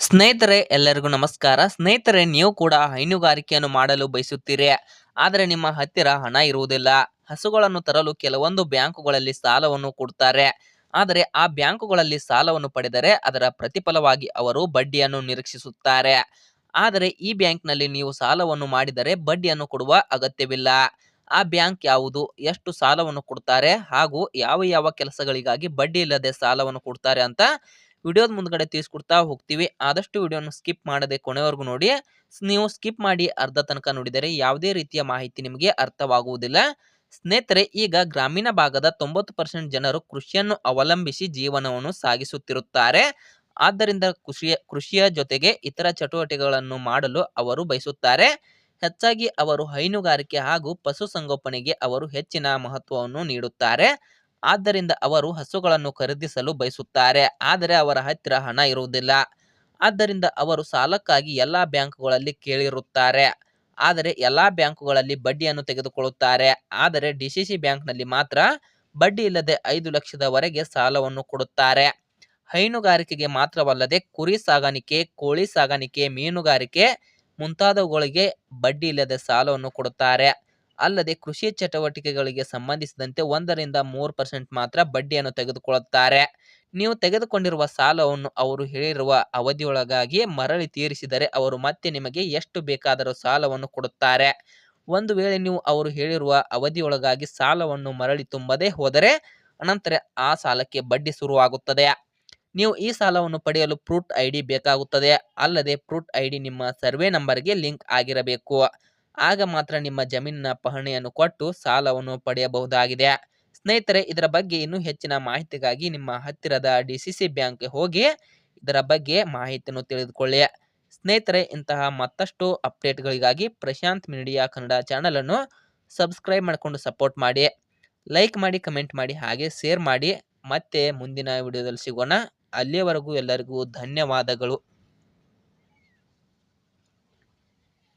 ಸ್ನೇಹಿತರೆ, ಎಲ್ಲರಿಗೂ ನಮಸ್ಕಾರ. ಸ್ನೇಹಿತರೆ, ನೀವು ಕೂಡ ಹೈನುಗಾರಿಕೆಯನ್ನು ಮಾಡಲು ಬಯಸುತ್ತೀರಿ. ಆದರೆ ನಿಮ್ಮ ಹತ್ತಿರ ಹಣ ಇರುವುದಿಲ್ಲ. ಹಸುಗಳನ್ನು ತರಲು ಕೆಲವೊಂದು ಬ್ಯಾಂಕುಗಳಲ್ಲಿ ಸಾಲವನ್ನು ಕೊಡ್ತಾರೆ ಆದರೆ ಆ ಬ್ಯಾಂಕುಗಳಲ್ಲಿ ಸಾಲವನ್ನು ಪಡೆದರೆ ಅದರ ಪ್ರತಿಫಲವಾಗಿ ಅವರು ಬಡ್ಡಿಯನ್ನು ನಿರೀಕ್ಷಿಸುತ್ತಾರೆ. ಆದರೆ ಈ ಬ್ಯಾಂಕ್ನಲ್ಲಿ ನೀವು ಸಾಲವನ್ನು ಮಾಡಿದರೆ ಬಡ್ಡಿಯನ್ನು ಕೊಡುವ ಅಗತ್ಯವಿಲ್ಲ. ಆ ಬ್ಯಾಂಕ್ ಯಾವುದು, ಎಷ್ಟು ಸಾಲವನ್ನು ಕೊಡ್ತಾರೆ ಹಾಗೂ ಯಾವ ಯಾವ ಕೆಲಸಗಳಿಗಾಗಿ ಬಡ್ಡಿ ಇಲ್ಲದೆ ಸಾಲವನ್ನು ಕೊಡ್ತಾರೆ ಅಂತ ವಿಡಿಯೋದ ಮುಂದ್ಗಡೆ ತಿಳಿಸ್ಕೊಡ್ತಾ ಹೋಗ್ತೀವಿ. ಆದಷ್ಟು ವಿಡಿಯೋನ ಸ್ಕಿಪ್ ಮಾಡದೆ ಕೊನೆವರೆಗೂ ನೋಡಿ. ನೀವು ಸ್ಕಿಪ್ ಮಾಡಿ ಅರ್ಧ ತನಕ ನೋಡಿದರೆ ಯಾವುದೇ ರೀತಿಯ ಮಾಹಿತಿ ನಿಮಗೆ ಅರ್ಥವಾಗುವುದಿಲ್ಲ. ಸ್ನೇಹಿತರೆ, ಈಗ ಗ್ರಾಮೀಣ ಭಾಗದ ತೊಂಬತ್ತು ಪರ್ಸೆಂಟ್ ಜನರು ಕೃಷಿಯನ್ನು ಅವಲಂಬಿಸಿ ಜೀವನವನ್ನು ಸಾಗಿಸುತ್ತಿರುತ್ತಾರೆ. ಆದ್ದರಿಂದ ಕೃಷಿಯ ಕೃಷಿಯ ಜೊತೆಗೆ ಇತರ ಚಟುವಟಿಕೆಗಳನ್ನು ಮಾಡಲು ಅವರು ಬಯಸುತ್ತಾರೆ. ಹೆಚ್ಚಾಗಿ ಅವರು ಹೈನುಗಾರಿಕೆ ಹಾಗೂ ಪಶುಸಂಗೋಪನೆಗೆ ಅವರು ಹೆಚ್ಚಿನ ಮಹತ್ವವನ್ನು ನೀಡುತ್ತಾರೆ. ಆದ್ದರಿಂದ ಅವರು ಹಸುಗಳನ್ನು ಖರೀದಿಸಲು ಬಯಸುತ್ತಾರೆ, ಆದರೆ ಅವರ ಹತ್ತಿರ ಹಣ ಇರುವುದಿಲ್ಲ. ಆದ್ದರಿಂದ ಅವರು ಸಾಲಕ್ಕಾಗಿ ಎಲ್ಲ ಬ್ಯಾಂಕುಗಳಲ್ಲಿ ಕೇಳಿರುತ್ತಾರೆ, ಆದರೆ ಎಲ್ಲ ಬ್ಯಾಂಕುಗಳಲ್ಲಿ ಬಡ್ಡಿಯನ್ನು ತೆಗೆದುಕೊಳ್ಳುತ್ತಾರೆ, ಆದರೆ ಡಿ ಸಿ ಸಿ ಬ್ಯಾಂಕ್ನಲ್ಲಿ ಮಾತ್ರ ಬಡ್ಡಿ ಇಲ್ಲದೆ ಐದು ಲಕ್ಷದವರೆಗೆ ಸಾಲವನ್ನು ಕೊಡುತ್ತಾರೆ. ಹೈನುಗಾರಿಕೆಗೆ ಮಾತ್ರವಲ್ಲದೆ ಕುರಿ ಸಾಗಾಣಿಕೆ, ಕೋಳಿ ಸಾಗಾಣಿಕೆ, ಮೀನುಗಾರಿಕೆ ಮುಂತಾದವುಗಳಿಗೆ ಬಡ್ಡಿ ಇಲ್ಲದೆ ಸಾಲವನ್ನು ಕೊಡುತ್ತಾರೆ. ಅಲ್ಲದೆ ಕೃಷಿ ಚಟುವಟಿಕೆಗಳಿಗೆ ಸಂಬಂಧಿಸಿದಂತೆ ಒಂದರಿಂದ ಮೂರು ಪರ್ಸೆಂಟ್ ಮಾತ್ರ ಬಡ್ಡಿಯನ್ನು ತೆಗೆದುಕೊಳ್ಳುತ್ತಾರೆ. ನೀವು ತೆಗೆದುಕೊಂಡಿರುವ ಸಾಲವನ್ನು ಅವರು ಹೇಳಿರುವ ಅವಧಿಯೊಳಗಾಗಿ ಮರಳಿ ತೀರಿಸಿದರೆ ಅವರು ಮತ್ತೆ ನಿಮಗೆ ಎಷ್ಟು ಬೇಕಾದರೂ ಸಾಲವನ್ನು ಕೊಡುತ್ತಾರೆ. ಒಂದು ವೇಳೆ ನೀವು ಅವರು ಹೇಳಿರುವ ಅವಧಿಯೊಳಗಾಗಿ ಸಾಲವನ್ನು ಮರಳಿ ತುಂಬದೇ ಹೋದರೆ ಅನಂತರ ಆ ಸಾಲಕ್ಕೆ ಬಡ್ಡಿ ಶುರುವಾಗುತ್ತದೆ. ನೀವು ಈ ಸಾಲವನ್ನು ಪಡೆಯಲು ಪ್ರೂಟ್ ಐ ಡಿ ಬೇಕಾಗುತ್ತದೆ. ಅಲ್ಲದೆ ಪ್ರೂಟ್ ಐ ಡಿ ನಿಮ್ಮ ಸರ್ವೆ ನಂಬರ್ಗೆ ಲಿಂಕ್ ಆಗಿರಬೇಕು. ಆಗ ಮಾತ್ರ ನಿಮ್ಮ ಜಮೀನಿನ ಪಹಣಿಯನ್ನು ಕೊಟ್ಟು ಸಾಲವನ್ನು ಪಡೆಯಬಹುದಾಗಿದೆ. ಸ್ನೇಹಿತರೆ, ಇದರ ಬಗ್ಗೆ ಇನ್ನೂ ಹೆಚ್ಚಿನ ಮಾಹಿತಿಗಾಗಿ ನಿಮ್ಮ ಹತ್ತಿರದ ಡಿ ಸಿ ಸಿ ಬ್ಯಾಂಕ್ಗೆ ಹೋಗಿ ಇದರ ಬಗ್ಗೆ ಮಾಹಿತಿಯನ್ನು ತಿಳಿದುಕೊಳ್ಳಿ. ಸ್ನೇಹಿತರೆ, ಇಂತಹ ಮತ್ತಷ್ಟು ಅಪ್ಡೇಟ್ಗಳಿಗಾಗಿ ಪ್ರಶಾಂತ್ ಮೀಡಿಯಾ ಕನ್ನಡ ಚಾನಲನ್ನು ಸಬ್ಸ್ಕ್ರೈಬ್ ಮಾಡಿಕೊಂಡು ಸಪೋರ್ಟ್ ಮಾಡಿ. ಲೈಕ್ ಮಾಡಿ, ಕಮೆಂಟ್ ಮಾಡಿ, ಹಾಗೆ ಶೇರ್ ಮಾಡಿ. ಮತ್ತೆ ಮುಂದಿನ ವಿಡಿಯೋದಲ್ಲಿ ಸಿಗೋಣ. ಅಲ್ಲಿಯವರೆಗೂ ಎಲ್ಲರಿಗೂ ಧನ್ಯವಾದಗಳು.